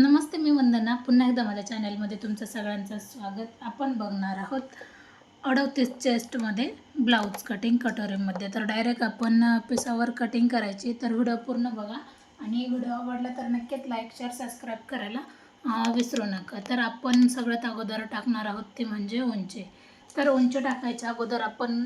नमस्ते मी वंदना. पुन्हा एकदा माझ्या चॅनलमध्ये तुमचं सगळ्यांचं स्वागत. आपण बघणार आहोत अडवतीस चेस्टमध्ये ब्लाऊज कटिंग कटोरीमध्ये. तर डायरेक्ट आपण पिसावर कटिंग करायची तर व्हिडिओ पूर्ण बघा. आणि व्हिडिओ आवडला तर नक्कीच लाईक शेअर सबस्क्राईब करायला विसरू नका. तर आपण सगळ्यात अगोदर टाकणार आहोत ते म्हणजे उंची. तर उंची टाकायच्या अगोदर आपण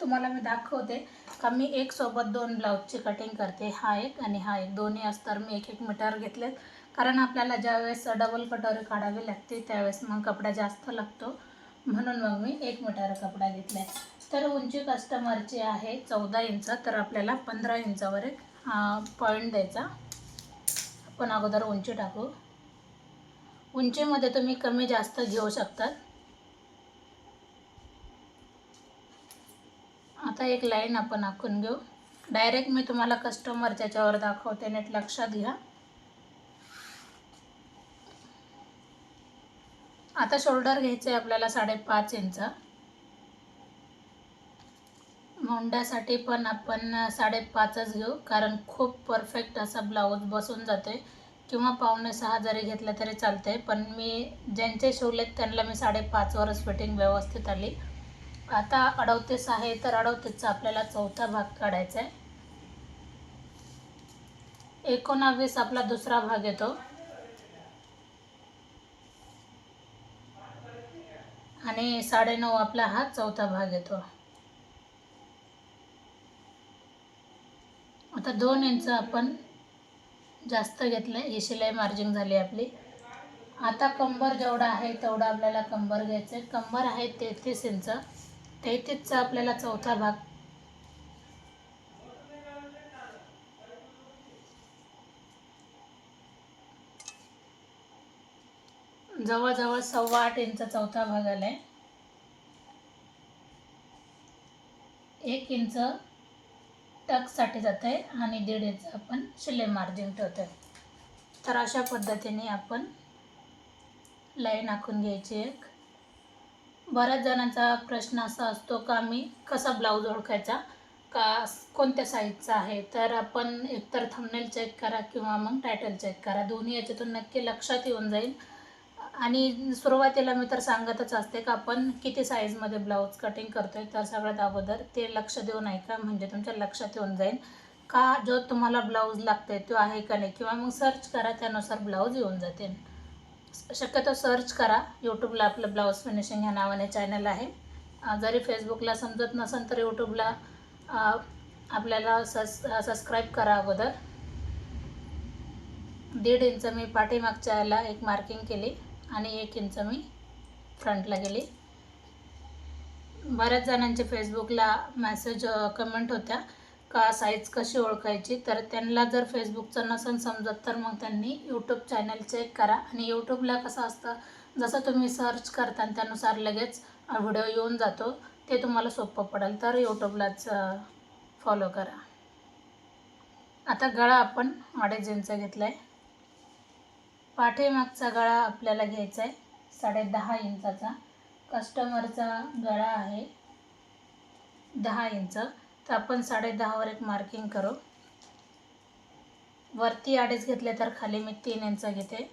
तुम्हाला मी दाखवते का मी एक सोबत दोन ब्लाऊजची कटिंग करते. हा एक आणि हा एक. दोन्ही अस्तर मी एक एक मीटर घेतलेत. कारण आपल्याला ज्यावेळेस डबल कटोरी काढावी लागते त्यावेळेस मग कपडा जास्त लागतो. म्हणून मग मी एक मीटर कपडा घेतला आहे तर उंची कस्टमरची आहे चौदा इंच. तर आपल्याला पंधरा इंचावर एक पॉईंट द्यायचा. आपण अगोदर उंची टाकू. उंचीमध्ये तुम्ही कमी जास्त घेऊ शकतात. आता एक लाईन आपण आखून घेऊ. डायरेक्ट मी तुम्हाला कस्टमर त्याच्यावर दाखवते नेट लक्षात घ्या. आता शोल्डर घ्यायचं आहे आपल्याला साडेपाच इंच. मोंड्यासाठी पण आपण साडेपाचच घेऊ कारण खूप परफेक्ट असा ब्लाऊज बसून जाते किंवा पावणे सहा जरी घेतलं तरी चालते पण मी ज्यांचे शिवलेत त्यांना मी साडेपाचवरच फिटिंग व्यवस्थित आली. आता अडवतीस आहे तर अडवतीसचा आपल्याला चौथा भाग काढायचा आहे. एकोणावीस आपला दुसरा भाग येतो. आणि साडेनऊ आपला हा चौथा भाग येतो. आता दोन इंच आपण जास्त घेतलं ही शिलाई मार्जिंग झाली आपली. आता कंबर जेवढा आहे तेवढा आपल्याला कंबर घ्यायचं आहे. कंबर आहे तेहतीस इंच. तेहतीसचा आपल्याला चौथा भाग. जवळजवळ सव्वा आठ इंच चौथा भाग आला आहे एक इंच टकसाठी जात आहे आणि दीड इंच आपण शिलाई मार्जिन ठेवतो आहे तर अशा पद्धतीने आपण लाईन आखून घ्यायची एक. बऱ्याच जणांचा प्रश्न असा असतो का मी कसा ब्लाऊज ओळखायचा? का कोणत्या साईजचा आहे? तर आपण एकतर थंबनेल चेक करा किंवा मग टायटल चेक करा. दोन्ही याच्यातून नक्की लक्षात येऊन जाईल. आणि सुरुवातीला मी तर सांगतच असते का आपण किती साईजमध्ये ब्लाऊज कटिंग करतो आहे तर सगळ्यात अगोदर ते लक्ष देऊन ऐका म्हणजे तुमच्या लक्षात येऊन जाईल. का जो तुम्हाला ब्लाऊज लागते तो आहे का नाही? किंवा मग सर्च करा त्यानुसार ब्लाऊज येऊन जाते शक्यतो सर्च करा. यूट्यूबला आपलं ब्लाऊज फिनिशिंग ह्या नावाने चॅनल आहे. जरी फेसबुकला समजत नसेल तर यूट्यूबला आपल्याला सस सबस्क्राईब करा अगोदर. दीड इंच मी पाठीमागच्या याला एक मार्किंग केली आणि एक इंच मी फ्रंटला गेली. बऱ्याच जणांचे फेसबुकला मेसेज कमेंट होत्या. का साईज कशी ओळखायची? तर त्यांना जर फेसबुकचं नसेल समजत तर मग त्यांनी यूट्यूब चॅनल चेक करा. आणि यूट्यूबला कसं असतं जसं तुम्ही सर्च करता आणि त्यानुसार लगेच व्हिडिओ येऊन जातो. ते तुम्हाला सोपं पडेल. तर यूट्यूबलाच फॉलो करा. आता गळा आपण अडीच इंच घेतला आहे पाठीमागचा गळा आपल्याला घ्यायचा आहे साडे दहा इंचाचा कस्टमरचा गळा आहे दहा इंच. तर आपण साडेदहावर एक मार्किंग करू. वरती अडीच घेतले तर खाली मी तीन इंच घेते.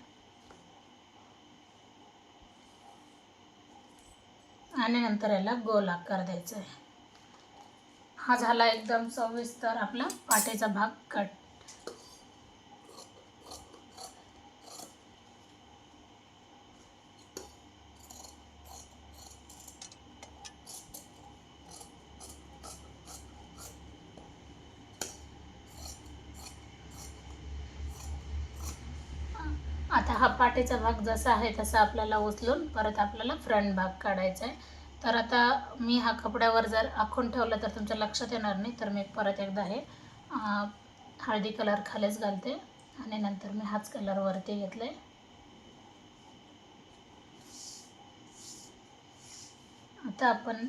आणि नंतर याला गोल आकार द्यायचा आहे. हा झाला एकदम सविस्तर आपला पाठीचा भाग कट आता हा पाठीचा भाग जसा आहे तसा आपल्याला उचलून परत आपल्याला फ्रंट भाग काढायचा आहे. तर आता मी हा कपड्यावर जर आखून ठेवलं तर तुमच्या लक्षात येणार नाही. तर मी परत एकदा हे हळदी कलर खालीच घालते आणि नंतर मी हाच कलर वरती घेतला आहे आता आपण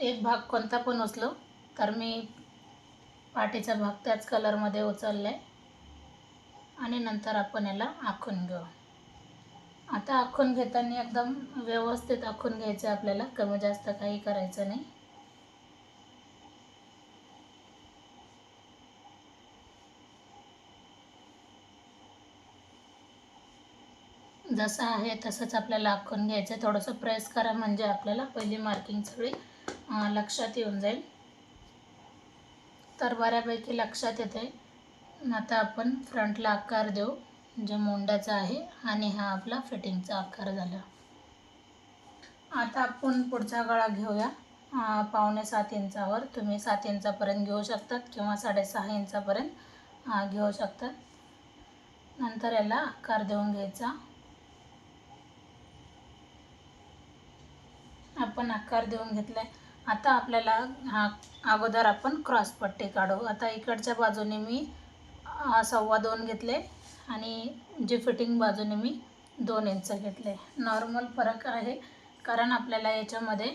एक भाग कोणता पण उचलो. तर मी पाठीचा भाग त्याच कलरमध्ये उचलला आणि नंतर आपण याला आखून घेऊ. आता आखून घेताना एकदम व्यवस्थित आखून घ्यायचं आपल्याला. कमी जास्त काही करायचं नाही. जसं आहे तसंच आपल्याला आखून घ्यायचं आहे. थोडंसं प्रेस करा म्हणजे आपल्याला पहिली मार्किंग सगळी लक्षात येऊन जाईल. तर बऱ्यापैकी लक्षात येते आता आपण फ्रंटला आकार देऊ जे मोंड्याचा आहे आणि हा आपला फिटिंगचा आकार झाला. आता आपण पुढचा गळा घेऊया. पावणे सात इंचावर तुम्ही सात इंचापर्यंत घेऊ शकतात किंवा साडेसहा इंचापर्यंत घेऊ शकतात. नंतर याला आकार देऊन घ्यायचा. आपण आकार देऊन घेतला आहे आता आपल्याला हा अगोदर आपण क्रॉस पट्टी काढू. आता इकडच्या बाजूने मी सव्वा दोन घेतले आणि जी फिटिंग बाजूने मी दोन इंच घेतले. नॉर्मल फरक आहे कारण आपल्याला याच्यामध्ये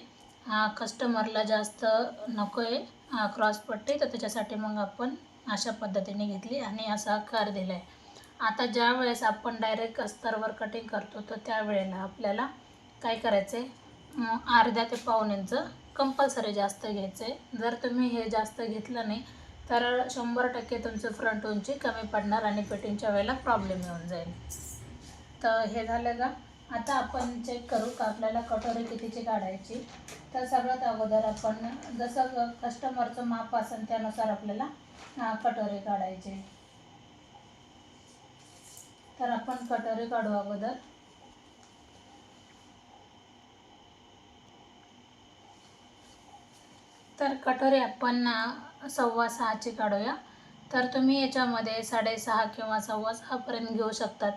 कस्टमरला जास्त नको आहे क्रॉस पट्टी. तर त्याच्यासाठी मग आपण अशा पद्धतीने घेतली आणि असा आकार दिला आहे आता ज्या वेळेस आपण डायरेक्ट अस्तरवर कटिंग करतो तर त्यावेळेला आपल्याला काय करायचं आहे अर्ध्या ते पाऊन इंच कंपल्सरी जास्त घ्यायचं. आहे जर तुम्ही हे जास्त घेतलं नाही तर शंभर टक्के तुमचं फ्रंट उंची कमी पडणार आणि फिटिंगच्या वेळेला प्रॉब्लेम येऊन जाईल. तर हे झालं का? आता आपण चेक करू का आपल्याला कटोरी कितीची काढायची. तर सगळ्यात अगोदर आपण जसं कस्टमरचं माप असेल त्यानुसार आपल्याला कटोरी काढायची. तर आपण कटोरी काढू अगोदर. तर कटोरी आपण सव्वा सहाची काढूया. तर तुम्ही याच्यामध्ये साडेसहा किंवा सव्वा सहापर्यंत घेऊ शकतात.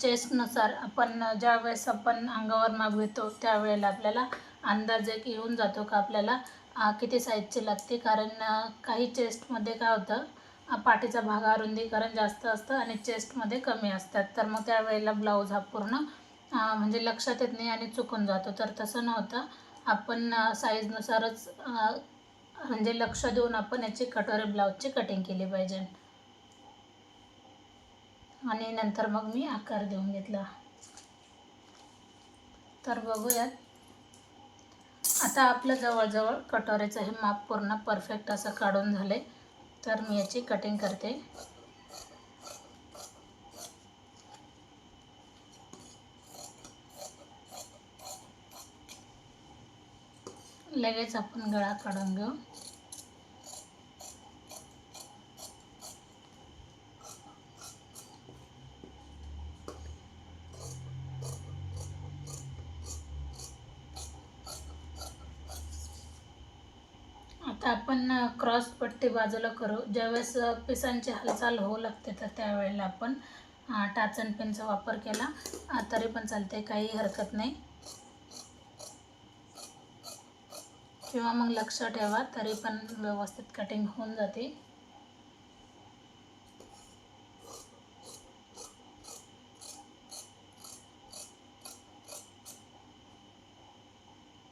चेस्टनुसार आपण ज्यावेळेस आपण अंगावर माप घेतो त्यावेळेला आपल्याला अंदाज एक येऊन जातो का आपल्याला किती साईजची लागते. कारण काही चेस्टमध्ये काय होतं पाठीचा भाग अरुंदीकरण जास्त असतं आणि चेस्टमध्ये कमी असतात. तर मग त्यावेळेला ब्लाऊज हा पूर्ण म्हणजे लक्षात येत नाही आणि चुकून जातो. तर तसं नव्हतं. आपण साईजनुसारच म्हणजे लक्ष देऊन आपण याची कटोरे ब्लाऊजची कटिंग केली पाहिजे. आणि नंतर मग मी आकार देऊन घेतला. तर बघूयात. आता आपलं जवळजवळ कटोऱ्याचं हे माप पूर्ण परफेक्ट असं काढून झाले तर मी याची कटिंग करते. लगेच आपण गळा काढून घेऊ. आता आपण क्रॉस पट्टी बाजूला करू. ज्यावेळेस पिसांची हालचाल होऊ लागते तर त्यावेळेला आपण टाचन पेनचा वापर केला. तरी पण चालते काही हरकत नाही. किंवा मग लक्ष ठेवा तरी पण व्यवस्थित कटिंग होऊन जाते.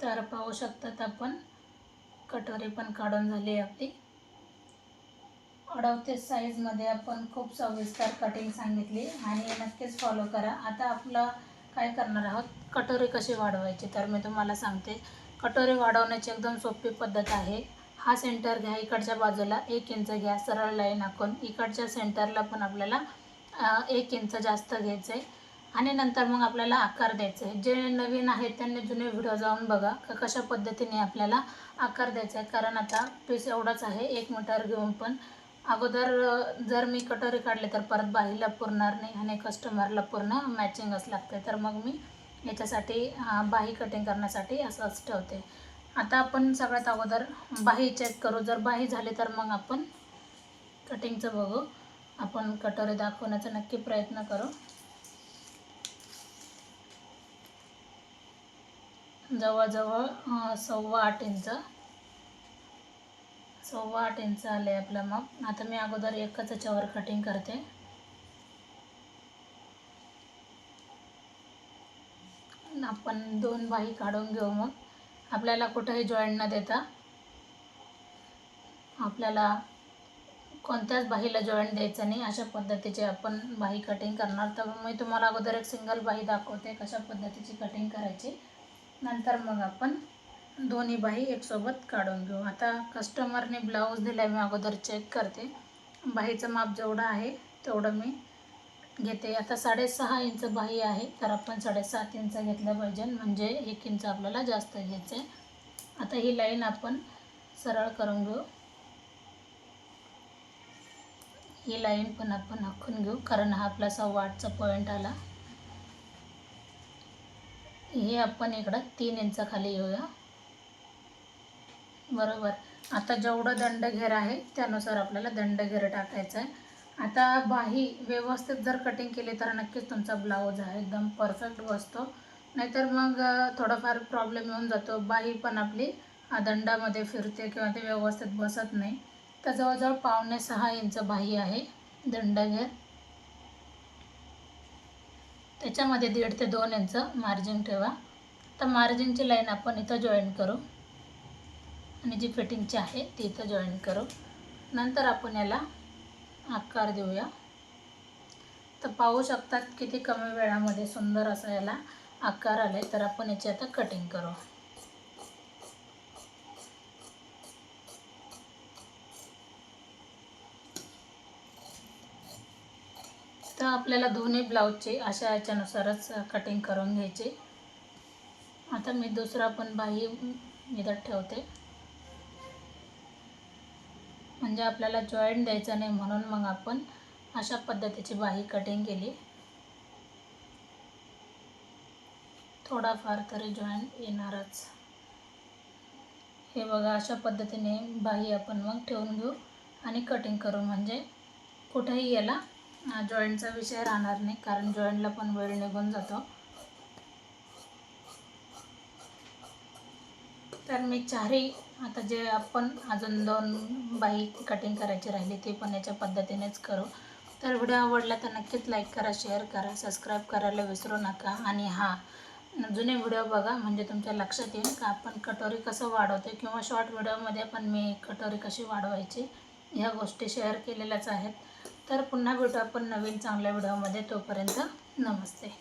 तर पाहू शकतात आपण कटोरी पण काढून झाली आपली. अडवतीस साईजमध्ये आपण खूप सविस्तर कटिंग सांगितली आणि नक्कीच फॉलो करा. आता आपलं काय करणार आहोत? कटोरी कशी वाढवायची? तर मी तुम्हाला सांगते. कटोरी वाढवण्याची एकदम सोपी पद्धत आहे. हा सेंटर घ्या इकडच्या बाजूला एक इंच घ्या सरळ लाईन आखून. इकडच्या सेंटरला पण आपल्याला एक इंच जास्त घ्यायचं आहे आणि नंतर मग आपल्याला आकार द्यायचा आहे जे नवीन आहेत त्यांनी जुने व्हिडिओ जाऊन बघा का कशा पद्धतीने आपल्याला आकार द्यायचा आहे कारण आता पीस एवढाच आहे एक मीटर घेऊन पण. अगोदर जर मी कटोरी काढले तर परत बाहीला पुरणार नाही आणि कस्टमरला पूर्ण मॅचिंगच लागते तर मग मी याच्यासाठी बाही कटिंग करण्यासाठी असंच ठेवते. आता आपण सगळ्यात अगोदर बाही चेक करू. जर बाही झाली तर मग आपण कटिंगचं बघू. आपण कटोरी दाखवण्याचा नक्की प्रयत्न करू. जवळजवळ सव्वा आठ इंच सव्वा आठ इंच आले आपलं मग. आता मी अगोदर एकच याच्यावर कटिंग करते. आपण दोन बाही काढून घेऊ मग. आपल्याला कुठंही जॉईंट न देता. आपल्याला कोणत्याच बाहीला जॉईंट द्यायचं नाही. अशा पद्धतीचे आपण बाही कटिंग करणार. तर मी तुम्हाला अगोदर एक सिंगल बाही दाखवते कशा पद्धतीची कटिंग करायची. नंतर मग आपण दोन्ही बाही एकसोबत काढून घेऊ. आता कस्टमरने ब्लाऊज दिला मी अगोदर चेक करते. बाहीचं माप जेवढं आहे तेवढं मी घेते. आता साडेसहा इंच बाही आहे तर आपण साडेसात इंच घेतलं पाहिजे. म्हणजे एक इंच आपल्याला जास्त घ्यायचं आहे आता ही लाईन आपण सरळ करून घेऊ. ही लाईन पण आपण आखून घेऊ कारण हा आपला सव्वा आठचा पॉईंट आला. हे आपण इकडं तीन इंच खाली येऊया बरोबर. आता जेवढं दंडघेर आहे त्यानुसार आपल्याला दंडघेर टाकायचं आहे आता बाही व्यवस्थित जर कटिंग केली तर नक्कीच तुमचा ब्लाऊज आहे एकदम परफेक्ट बसतो. नाहीतर मग थोडाफार प्रॉब्लेम येऊन जातो. बाही पण आपली दंडामध्ये फिरते किंवा ते व्यवस्थित बसत नाही. तर जवळजवळ पावणे सहा इंच बाही आहे दंडघेर त्याच्यामध्ये दीड ते दोन इंच मार्जिन ठेवा. तर मार्जिनची लाईन आपण इथं जॉईन करू. आणि जी फिटिंगची आहे ती इथं जॉईन करू. नंतर आपण याला आकार देऊया. तर पाहू शकतात किती कमी वेळामध्ये सुंदर असा याला आकार आले तर आपण याची आता कटिंग करू. तर आपल्याला दोन्ही ब्लाऊजचे अशा याच्यानुसारच कटिंग करून घ्यायचे. आता मी दुसरा पण बाही इथं ठेवते. म्हणजे आपल्याला जॉईंट द्यायचा नाही म्हणून मग आपण अशा पद्धतीची बाही कटिंग केली. थोडाफार तरी जॉईंट येणारच. हे बघा अशा पद्धतीने बाही आपण मग ठेवून घेऊ आणि कटिंग करू. म्हणजे कुठेही याला जॉईंटचा विषय राहणार नाही कारण जॉईंटला पण वेळ निघून जातो. तर मी चारही आता जे आपण अजून दोन बाई कटिंग करायची राहिली ते पण याच्या पद्धतीनेच करू. तर व्हिडिओ आवडला तर नक्कीच लाईक करा शेअर करा सबस्क्राईब करायला विसरू नका. आणि हा जुने व्हिडिओ बघा म्हणजे तुमच्या लक्षात येईल का आपण कटोरी कसं वाढवतो किंवा शॉर्ट व्हिडिओमध्ये पण मी कटोरी कशी वाढवायची ह्या गोष्टी शेअर केलेल्याच आहेत. तर पुन्हा भेटू आपण नवीन चांगल्या व्हिडिओमध्ये. तोपर्यंत नमस्ते.